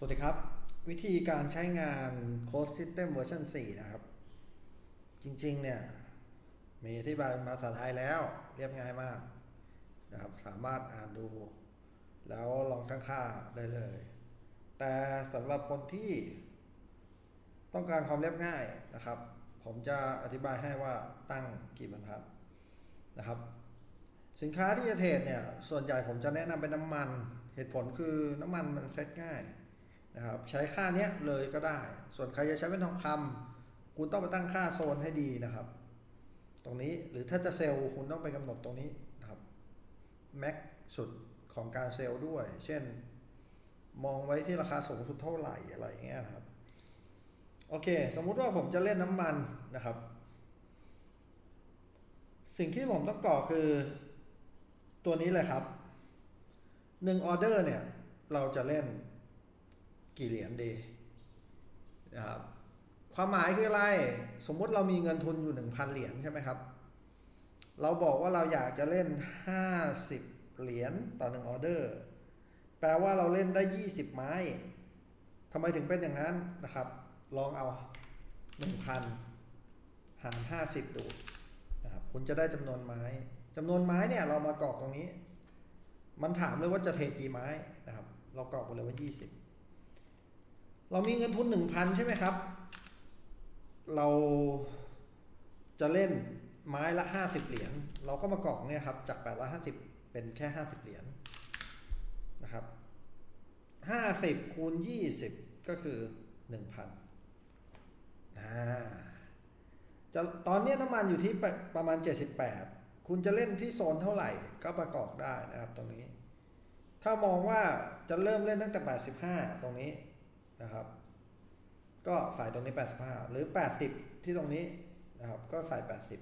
สวัสดีครับ วิธีการใช้งาน Code System เวอร์ชัน4นะครับ จริงๆ เนี่ย มีอธิบายเป็นภาษาไทยแล้วเรียบง่ายมากนะครับ สามารถอ่านดู แล้วลองตั้งค่าได้เลย แต่สำหรับคนที่ต้องการความเรียบง่ายนะครับ ผมจะอธิบายให้ว่าตั้งกี่บรรทัดนะครับ สินค้าที่จะเทรดเนี่ย ส่วนใหญ่ผมจะแนะนำเป็นน้ำมัน เหตุผลคือน้ำมันมันเซ็ตง่าย นะครับใช้ค่าเนี้ยเลยก็ได้ ส่วนใครจะใช้เป็นทองคำคุณต้องไปตั้งค่าโซนให้ดีนะครับ ตรงนี้หรือถ้าจะเซลล์คุณต้องไปกำหนดตรงนี้นะครับแม็กสุดของการเซลล์ด้วย เช่น มองไว้ที่ราคาสูงสุดเท่าไหร่อะไรอย่างเงี้ยนะครับ โอเค สมมุติว่าผมจะเล่นน้ำมันนะครับ สิ่งที่ผมต้องกรอคือตัวนี้เลยครับหนึ่งออเดอร์เนี่ย เราจะเล่น กี่เหรียญดีนะครับความหมายคืออะไร สมมติเรามีเงินทุนอยู่หนึ่งพันเหรียญใช่ไหมครับ เราบอกว่าเราอยากจะเล่นห้าสิบเหรียญต่อหนึ่งออเดอร์ แปลว่าเราเล่นได้ยี่สิบไม้ทำไมถึงเป็นอย่างนั้นนะครับ ลองเอาหนึ่งพันหารห้าสิบดูนะครับคุณจะได้จำนวนไม้จำนวนไม้เนี่ยเรามากรอกตรงนี้ มันถามเลยว่าจะเทรดกี่ไม้นะครับ เรากรอกไปเลยว่ายี่สิบ เรามีเงินทุนหนึ่งพันใช่ไหมครับ เราจะเล่นไม้ละห้าสิบเหรียญ เราก็มากรอกเนี่ยครับ จากแปดร้อยห้าสิบเป็นแค่ห้าสิบเหรียญนะครับห้าสิบคูณยี่สิบก็คือหนึ่งพันอ่าจะตอนนี้น้ำมันอยู่ที่ประประมาณเจ็ดสิบแปดคุณจะเล่นที่โซนเท่าไหร่ก็ประกอบได้นะครับตรงนี้ ถ้ามองว่าจะเริ่มเล่นตั้งแต่ 85 ตรงนี้ นะครับ ก็ใส่ตรงนี้ 85 หรือ 80 ที่ตรงนี้นะครับ ก็ใส่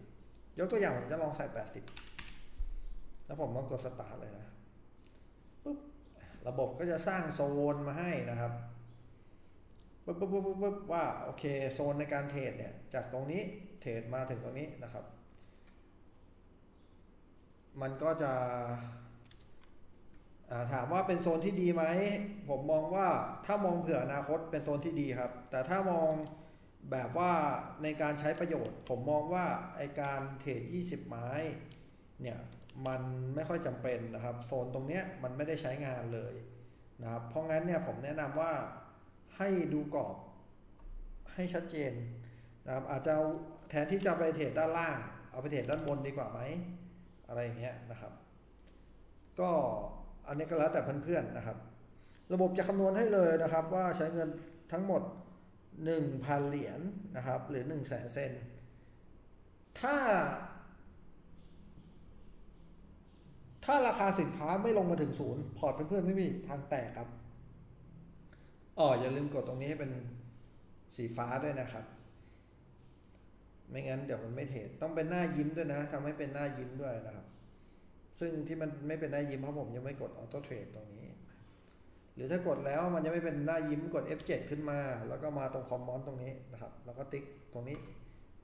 80 ยกตัวอย่างผมจะลองใส่ 80 แล้วผมมากดสตาร์ทเลยนะปุ๊บระบบก็จะสร้างโซนมาให้นะครับปุ๊บปุ๊บปุ๊บปุ๊บว่าโอเคโซนในการเทรดเนี่ย จากตรงนี้เทรดมาถึงตรงนี้นะครับ มันก็จะ ถามว่าเป็นโซนที่ดีไหม ผมมองว่าถ้ามองเผื่ออนาคตเป็นโซนที่ดีครับ แต่ถ้ามองแบบว่าในการใช้ประโยชน์ ผมมองว่าไอการเทรด20 ไม้เนี่ยมันไม่ค่อยจำเป็นนะครับ โซนตรงเนี้ยมันไม่ได้ใช้งานเลยนะครับ เพราะงั้นเนี่ยผมแนะนำว่าให้ดูกรอบให้ชัดเจนนะครับอาจจะแทนที่จะไปเทรดด้านล่าง เอาไปเทรดด้านบนดีกว่าไหมอะไรอย่างเงี้ยนะครับ ก็ อันนี้ก็แล้วแต่เพื่อนๆนะครับ ระบบจะคำนวณให้เลยนะครับ ว่าใช้เงินทั้งหมด 1,000 เหรียญนะครับ หรือ 1 0 0 0 0แสนเซนถ้า ถ้าราคาสินค้าไม่ลงมาถึงศูนย์พอร์ตเพื่อนๆไม่มีทางแตกครับอ๋ออย่าลืมกดตรงนี้ให้เป็นสีฟ้าด้วยนะครับ ไม่งั้นเดี๋ยวมันไม่เทรดต้องเป็นหน้ายิ้มด้วยนะทำให้เป็นหน้ายิ้มด้วยนะครับ ซึ่งที่มันไม่เป็นหน้ายิ้มเพราะผมยังไม่กดออโต้เทรดตรงนี้ หรือถ้ากดแล้วมันยังไม่เป็นหน้ายิ้มกด F7 ขึ้นมา แล้วก็มาตรงคอมมอนตรงนี้นะครับ แล้วก็ติ๊กตรงนี้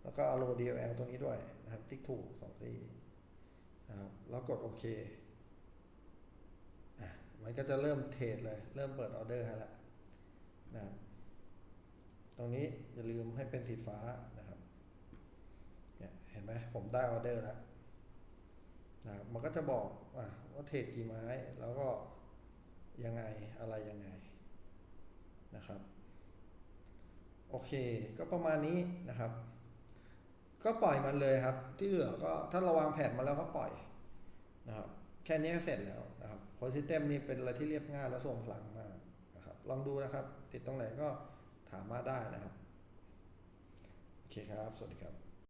แล้วก็เอาโล DLL ตรงนี้ด้วยนะครับ ติ๊กถูกสองทีนะครับแล้วกดโอเคมันก็จะเริ่มเทรดเลย เริ่มเปิดออเดอร์ให้แล้วนะครับตรงนี้อย่าลืมให้เป็นสีฟ้านะครับเนี่ยเห็นไหมผมได้ออเดอร์แล้ว นะมันก็จะบอกอว่าเทรดกี่ไม้ แล้วก็ยังไงอะไรยังไงนะครับ โอเค ก็ประมาณนี้นะครับ ก็ปล่อยมันเลยครับ ที่เหลือก็ถ้าเราวางแผนมาแล้วก็ปล่อยนะครับ แค่นี้ก็เสร็จแล้วนะครับโพซิเต็มนี่เป็นอะไรที่เรียบง่ายและทรงพลังมากนะครับ ลองดูนะครับ ติดตรงไหนก็ถามมาได้นะครับ โอเคครับ สวัสดีครับ